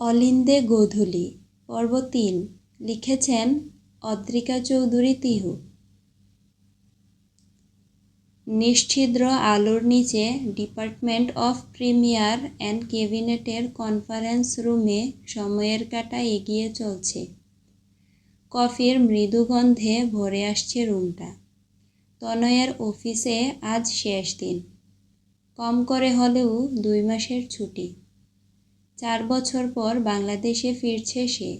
অলিন্দে গোধূলি, পর্ব তিন, লিখেছেন অদ্রিকা চৌধুরী তিহু। নিশ্ছিদ্র আলোর নিচে ডিপার্টমেন্ট অফ প্রিমিয়ার অ্যান্ড ক্যাবিনেটের কনফারেন্স রুমে সময়ের কাটা এগিয়ে চলছে। কফির মৃদু গন্ধে ভরে আসছে রুমটা। তনয়ের অফিসে আজ শেষ দিন। কম করে হলেও দুই মাসের ছুটি। চার বছর পর বাংলাদেশে ফিরছে সে।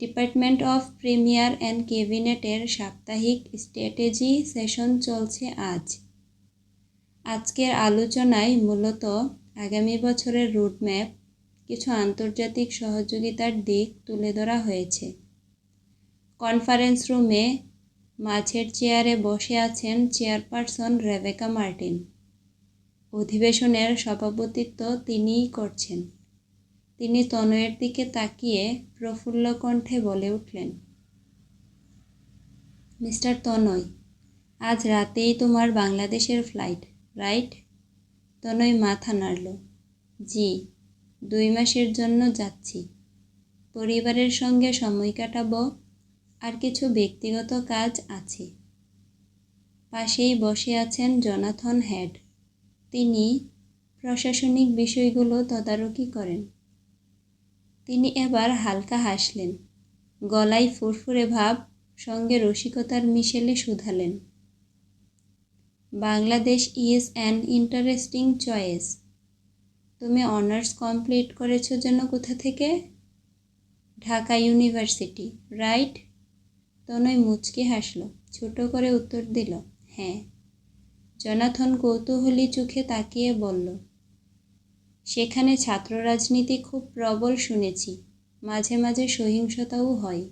ডিপার্টমেন্ট অফ প্রিমিয়ার অ্যান্ড ক্যাবিনেটের সাপ্তাহিক স্ট্র্যাটেজি সেশন চলছে আজ। আজকের আলোচনায় মূলত আগামী বছরের রুটম্যাপ কিছু আন্তর্জাতিক সহযোগিতার দিক তুলে ধরা হয়েছে। কনফারেন্স রুমে মাঝের চেয়ারে বসে আছেন চেয়ারপারসন রেবেকা মার্টিন। অধিবেশনের সভাপতিত্ব তিনিই করছেন। তিনি তনয়ের দিকে তাকিয়ে প্রফুল্ল কণ্ঠে বলে উঠলেন, মিস্টার তনয়, আজ রাতেই তোমার বাংলাদেশের ফ্লাইট, রাইট? তনয় মাথা নাড়ল, জি, দুই মাসের জন্য যাচ্ছি। পরিবারের সঙ্গে সময় কাটাবো, আর কিছু ব্যক্তিগত কাজ আছে। পাশেই বসে আছেন জনাথন হেড। তিনি প্রশাসনিক বিষয়গুলো তদারকি করেন। তিনি এবার হালকা হাসলেন, গলায় ফুরফুরে ভাব, সঙ্গে রসিকতার মিশেলে শুধালেন। Bangladesh is an interesting choice, তুমি অনার্স কমপ্লিট করেছ যেন কোথা থেকে? Dhaka university, right? তনয় মুচকি হাসল, ছোট করে উত্তর দিল হ্যাঁ। জনাথন কৌতূহলী চোখে তাকিয়ে বলল, সেখানে ছাত্র রাজনীতি খুব প্রবল শুনেছি। মাঝে মাঝে সহিংসতাও হয়।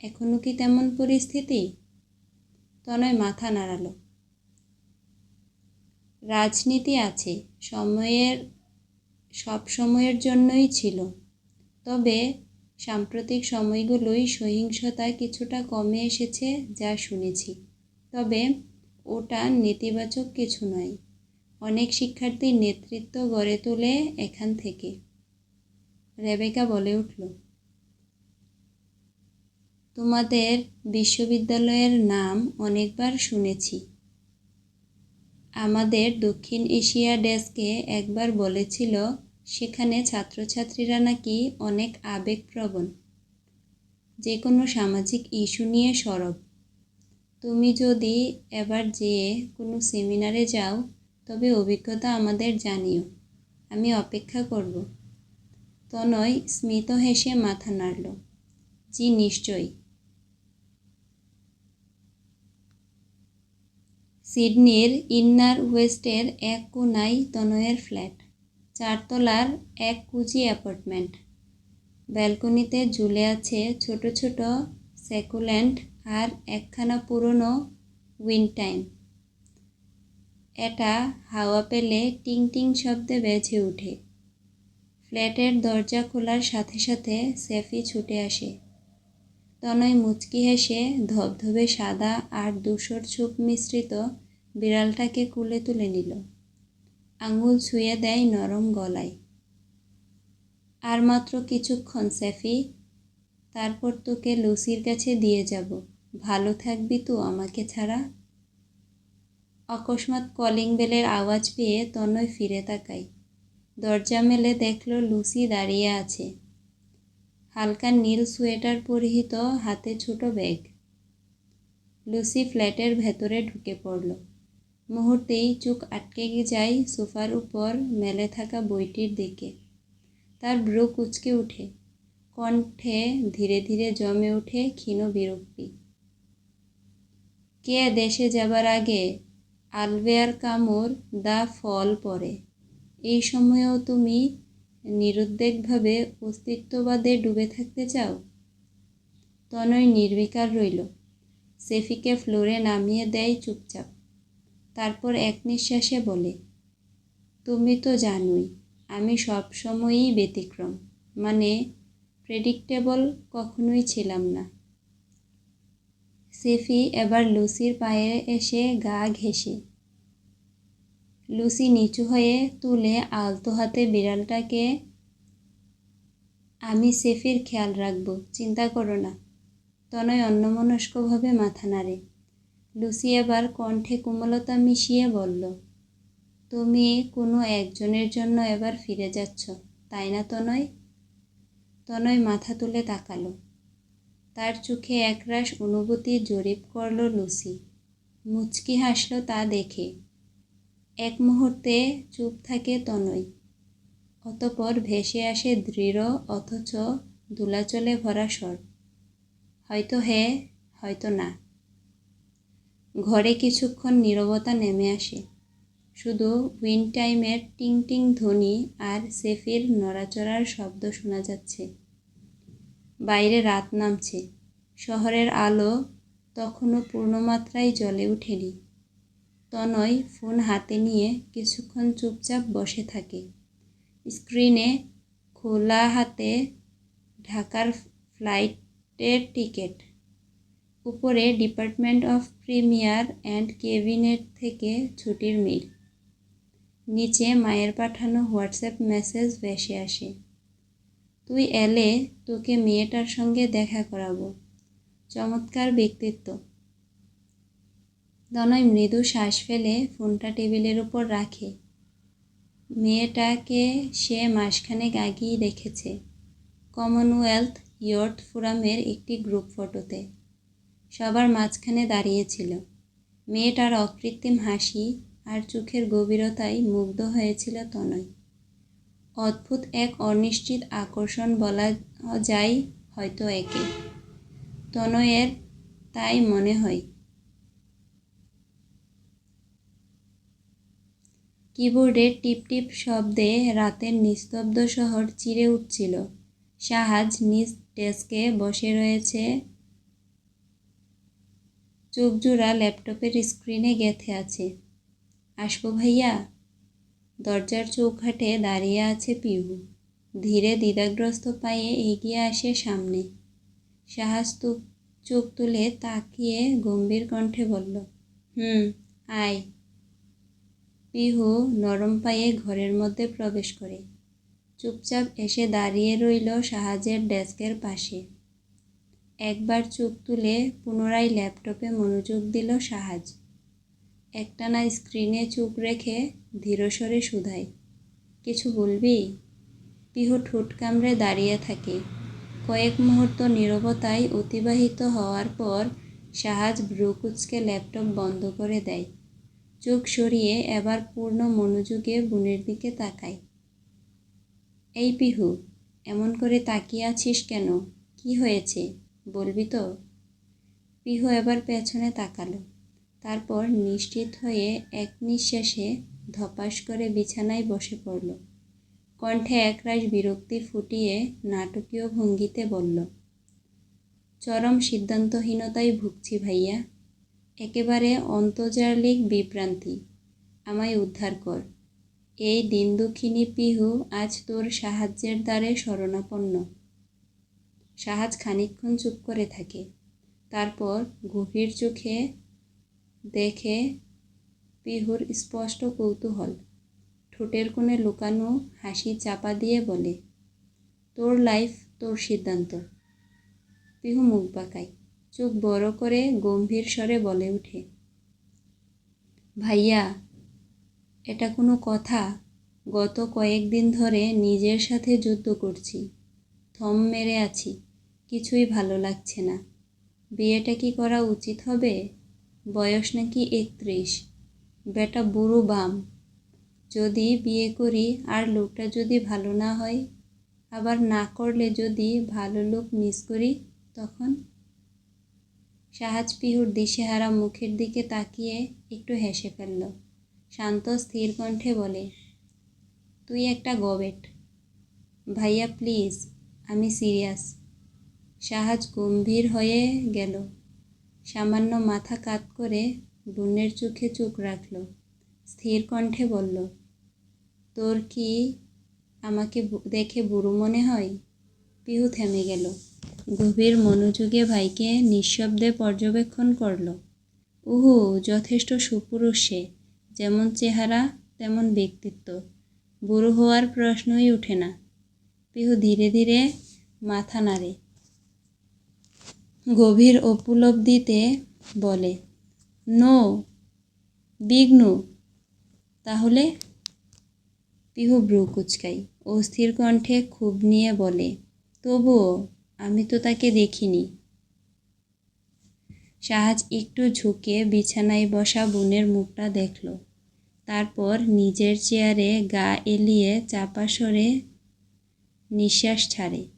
এখনও কি তেমন পরিস্থিতি? তনয় মাথা নাড়ালো। রাজনীতি আছে, সময়ের, সব সময়ের জন্যই ছিল। তবে সাম্প্রতিক সময়গুলোই সহিংসতা কিছুটা কমে এসেছে যা শুনেছি। তবে ওটা নেতিবাচক কিছু নয়। অনেক শিক্ষার্থীর নেতৃত্ব গড়ে তোলে এখান থেকে। রেবেকা বলে উঠল, তোমাদের বিশ্ববিদ্যালয়ের নাম অনেকবার শুনেছি। আমাদের দক্ষিণ এশিয়া ডেস্কে একবার বলেছিল, সেখানে ছাত্রছাত্রীরা নাকি অনেক আবেগপ্রবণ। যে কোনো সামাজিক ইস্যু নিয়ে সরব। তুমি যদি এবার যেয়ে কোনো সেমিনারে যাও, তবে অভিজ্ঞতা আমাদের জানিও। আমি অপেক্ষা করব। তনয় স্মিত হেসে মাথা নাড়ল। জি, নিশ্চয়ই। সিডনির ইন্নার ওয়েস্টের এক কোনায় তনয়ের ফ্ল্যাট। চারতলার এক কুচি অ্যাপার্টমেন্ট। ব্যালকনিতে ঝুলে আছে ছোট ছোট সেকুল্যান্ট আর একখানা পুরনো উইন্টাইম এটা হাওয়া পেলে টিং টিং শব্দে বেজে ওঠে। ফ্ল্যাটের দরজা খোলার সাথে সাথে সেফি ছুটে আসে। তনয় মুচকি হেসে ধবধবে সাদা আর দুশোর ছুপ মিশ্রিত বিড়ালটাকে কুলে তুলে নিল। আঙুল ছুঁয়ে দেয় নরম গলায়। আর মাত্র কিছুক্ষণ, সেফি। তারপর তোকে লুসির কাছে দিয়ে যাব। ভালো থাকবি তো আমাকে ছাড়া। অকস্মাৎ কলিং বেলের আওয়াজ পেয়ে তনয় ফিরে তাকাই দরজা মেলে দেখল লুসি দাঁড়িয়ে আছে। হালকা নীল সোয়েটার পরিহিত হাতে ছোট ব্যাগ। লুসি ফ্ল্যাটের ভেতরে ঢুকে পড়ল। মুহূর্তেই চোখ আটকে যায় সোফার উপর মেলে থাকা বইটির দিকে। তার ব্রু কুচকে উঠে কণ্ঠে ধীরে ধীরে জমে ওঠে ক্ষীণ বিরক্তি। কে দেশে যাবার আগে আলবেয়ার কামড় দা ফল পরে? এই সময়েও তুমি নিরুদ্বেগভাবে অস্তিত্ববাদে ডুবে থাকতে চাও? তনয় নির্বিকার রইল। সেফিকে ফ্লোরে নামিয়ে দেয় চুপচাপ। তারপর এক নিঃশ্বাসে বলে, তুমি তো জানোই, আমি সব সময়ই ব্যতিক্রম। মানে প্রেডিক্টেবল কখনোই ছিলাম না। সেফি এবার লুসির পায়ে এসে গা ঘেঁষে। লুসি নিচু হয়ে তুলে আলতো হাতে বিড়ালটাকে, আমি সেফির খেয়াল রাখব, চিন্তা করো না। তনয় অন্যমনস্কভাবে মাথা নাড়ে। লুসি এবার কণ্ঠে কোমলতা মিশিয়ে বলল, তুমি কোনো একজনের জন্য এবার ফিরে যাচ্ছ, তাই না তনয়? তনয় মাথা তুলে তাকালো। তার চোখে একরাশ অনুভূতি জরিপ করল লুসি। মুচকি হাসল তা দেখে। এক মুহূর্তে চুপ থাকে তনয়। অতপর ভেসে আসে দৃঢ় অথচ দুলাচলে ভরা স্বর। হয়তো হে, হয়তো না। ঘরে কিছুক্ষণ নীরবতা নেমে আসে। শুধু উইন টাইমের টিং টিং ধ্বনি আর সেফির নড়াচড়ার শব্দ শোনা যাচ্ছে। বাইরে রাত নামছে। শহরের আলো তখনও পূর্ণমাত্রায় জ্বলে ওঠেনি তনয় ফোন হাতে নিয়ে কিছুক্ষণ চুপচাপ বসে থাকে। স্ক্রিনে খোলা হাতে ঢাকার ফ্লাইটের টিকিট। উপরে department of premier and cabinet থেকে ছুটির মিল নিচে মায়ের পাঠানো হোয়াটসঅ্যাপ মেসেজ ভেসে আসে। তুই এলে তোকে মেয়েটার সঙ্গে দেখা করাবো। চমৎকার ব্যক্তিত্ব। দনয় মৃদু শ্বাস ফেলে ফোনটা টেবিলের উপর রাখে। মেয়েটাকে সে মাসখানেক আগেই দেখেছে। কমনওয়েলথ ইয়র্থ ফোরামের একটি গ্রুপ ফটোতে। সবার মাঝখানে দাঁড়িয়েছিল। মেয়েটার অকৃত্রিম হাসি আর চোখের গভীরতায় মুগ্ধ হয়েছিল তনয়। অদ্ভুত এক অনিশ্চিত আকর্ষণ বলা যায় হয়তো একে। তনয়ের তাই মনে হয়। কিবোর্ডের টিপ টিপ শব্দে রাতের নিস্তব্ধ শহর চিরে উঠছিল। শাহাজ নিজ ডেস্কে বসে রয়েছে। চোখজোড়া ল্যাপটপের স্ক্রিনে গেথে আছে। আসব ভাইয়া? দরজার চৌখাটে দাঁড়িয়ে আছে পিহু ধীরে দ্বিধাগ্রস্ত পায়ে এগিয়ে আসে সামনে। শাহাজ চোখ তুলে তাকিয়ে গম্ভীর কণ্ঠে বলল, হুম, আয়। পিহু নরম পায়ে ঘরের মধ্যে প্রবেশ করে। চুপচাপ এসে দাঁড়িয়ে রইল সাহাজের ডেস্কের পাশে। একবার চোখ তুলে পুনরায় ল্যাপটপে মনোযোগ দিল সাহাজ একটানা স্ক্রিনে চোখ রেখে ধীরস্বরে শুধায়। কিছু বলবি? পিহু ঠোঁট কামড়ে দাঁড়িয়ে থাকে। কয়েক মুহূর্ত নীরবতায় অতিবাহিত হওয়ার পর সাহাজ ব্রুকুচকে ল্যাপটপ বন্ধ করে দেয়। চোখ সরিয়ে এবার পূর্ণ মনোযোগে বোনের দিকে তাকায়। এই পিহু, এমন করে তাকিয়ে আছিস কেন? কি হয়েছে? বলবি তো? পিহু এবার পেছনে তাকালো। তারপর নিশ্চিত হয়ে এক নিঃশ্বাসে ধপাস করে বিছানায় বসে পড়ল। কণ্ঠে একরাশ বিরক্তি ফুটিয়ে নাটকীয় ভঙ্গিতে বলল, চরম সিদ্ধান্তহীনতায় ভুগছি ভাইয়া। একেবারে অন্তর্জালিক বিভ্রান্তি। আমায় উদ্ধার কর। এই দিন দুঃখিনী পিহু আজ তোর সাহায্যের দ্বারে শরণাপন্ন। সাহাজ খানিক্ষণ চুপ করে থাকে। তারপর গভীর চোখে দেখে পিহুর স্পষ্ট কৌতূহল। ঠোঁটের কোণে লুকানো হাসি চাপা দিয়ে বলে, তোর লাইফ, তোর সিদ্ধান্ত। পিহু মুখ বাঁকায়, চোখ বড় করে গম্ভীর স্বরে বলে ওঠে, ভাইয়া, এটা কোনো কথা। গত কয়েকদিন ধরে নিজের সাথে যুদ্ধ করছি, থম মেরে আছি, কিছুই ভালো লাগছে না। বিয়েটা কি করা উচিত হবে? বয়স নাকি একত্রিশ। বেটা বুড়ো বাম। যদি বিয়ে করি আর লোকটা যদি ভালো না হয়, আবার না করলে যদি ভালো লোক মিস করি, তখন? সাহাজ পিহুর দিশেহারা মুখের দিকে তাকিয়ে একটু হেসে ফেলল। শান্ত স্থির কণ্ঠে বলে, তুই একটা গবেট। ভাইয়া প্লিজ আমি সিরিয়াস সাহাজ গম্ভীর হয়ে গেল। সামান্য মাথা কাত করে বোনের চোখে চোখ রাখল। স্থির কণ্ঠে বলল, তোর কি আমাকে দেখে বুড়ো মনে হয়? পিহু থেমে গেল। গভীর মনোযোগে ভাইকে নিঃশব্দে পর্যবেক্ষণ করল। উহু, যথেষ্ট সুপুরুষ সে। যেমন চেহারা, তেমন ব্যক্তিত্ব। বুড়ো হওয়ার প্রশ্নই ওঠে না। পিহু ধীরে ধীরে মাথা নাড়ে। গভীর উপলব্ধিতে বলে। নো বিঘ্ন, তাহলে পিহু ব্রু কুচকাই অস্থির কণ্ঠে খুব নিয়ে বলে, তবুও আমি তো তাকে দেখিনি সাহাজ একটু ঝুঁকে বিছানায় বসা বোনের মুখটা দেখল। তারপর নিজের চেয়ারে গা এলিয়ে চাপা সরে নিঃশ্বাস ছাড়ে।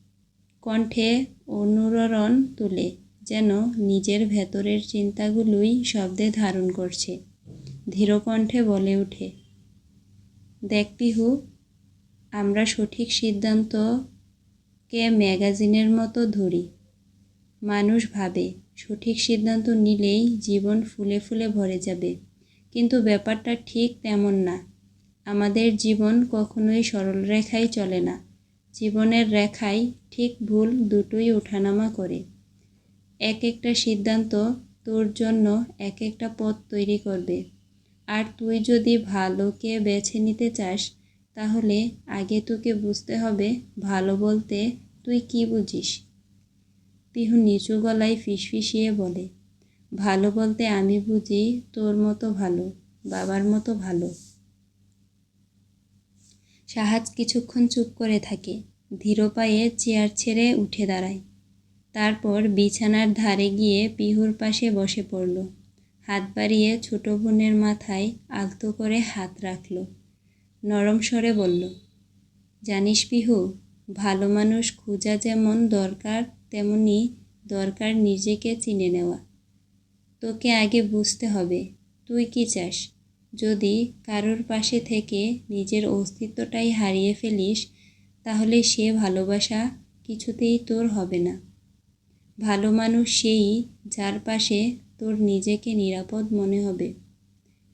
কণ্ঠে অনুরণ তুলে, যেন নিজের ভেতরের চিন্তাগুলোই শব্দে ধারণ করছে। ধীর কণ্ঠে বলে ওঠে, দেখ পিহু, আমরা সঠিক সিদ্ধান্তকে ম্যাগাজিনের মতো ধরি। মানুষ ভাবে, সঠিক সিদ্ধান্ত নিলেই জীবন ফুলে ফুলে ভরে যাবে। কিন্তু ব্যাপারটা ঠিক তেমন না। আমাদের জীবন কখনোই সরল রেখায় চলে না। জীবনের রেখায় ঠিক ভুল দুটোই ওঠানামা করে। এক একটা সিদ্ধান্ত তোর জন্য এক একটা পথ তৈরি করবে। আর তুই যদি ভালোকে বেছে নিতে চাস, তাহলে আগে তোকে বুঝতে হবে ভালো বলতে তুই কি বুঝিস। পিহু নিচু গলায় ফিসফিসিয়ে বলে, ভালো বলতে আমি বুঝি তোর মতো ভালো, বাবার মতো ভালো। সাহাজ কিছুক্ষণ চুপ করে থাকে। ধীর পায়ে চেয়ার ছেড়ে উঠে দাঁড়ায়। তারপর বিছানার ধারে গিয়ে পিহুর পাশে বসে পড়ল। হাত বাড়িয়ে ছোট বোনের মাথায় আলতো করে হাত রাখল। নরম স্বরে বলল, জানিস পিহু, ভালো মানুষ খোঁজা যেমন দরকার, তেমনি দরকার নিজেকে চিনে নেওয়া। তোকে আগে বুঝতে হবে, তুই কি চাস? যদি কারোর পাশে থেকে নিজের অস্তিত্বটাই হারিয়ে ফেলিস, তাহলে সে ভালোবাসা কিছুতেই তোর হবে না। ভালো মানুষ সেই যার পাশে তোর নিজেকে নিরাপদ মনে হবে,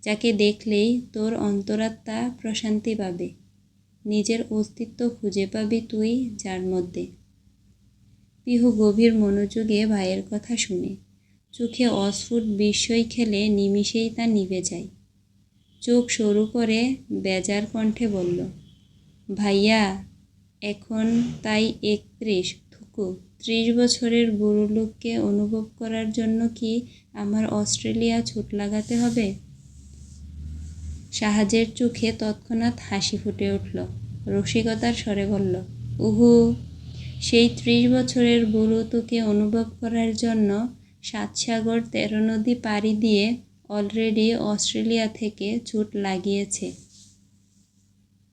যাকে দেখলেই তোর অন্তরাত্মা প্রশান্তি পাবে। নিজের অস্তিত্ব খুঁজে পাবি তুই যার মধ্যে। পিহু গভীর মনোযোগে ভাইয়ের কথা শুনে, চোখে অস্ফুট বিস্ময় খেলে নিমিষেই তা নিভে যায়। চোখ সরু করে বেজার কণ্ঠে বলল, ভাইয়া, এখন তাই একত্রিশ, থুকু। ত্রিশ বছরের বুড়ো লোককে অনুভব করার জন্য কি আমার অস্ট্রেলিয়া ছুট লাগাতে হবে? সাহাজের চোখে তৎক্ষণাৎ হাসি ফুটে উঠল। রসিকতার স্বরে বলল, উহু, সেই ত্রিশ বছরের বুড়ো তোকে অনুভব করার জন্য সাতসাগর তেরো নদী পাড়ি দিয়ে অলরেডি অস্ট্রেলিয়া থেকে ছুট লাগিয়েছে।